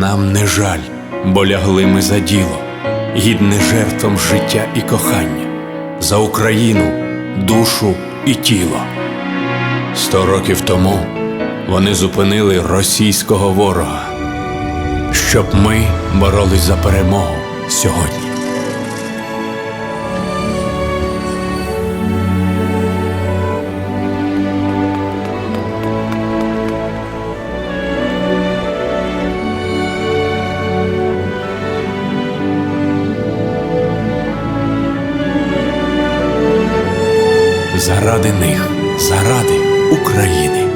Нам не жаль, бо лягли ми за діло, гідне жертвам життя і кохання, за Україну, душу і тіло. Сто років тому вони зупинили російського ворога, щоб ми боролись за перемогу сьогодні. Заради них, заради України.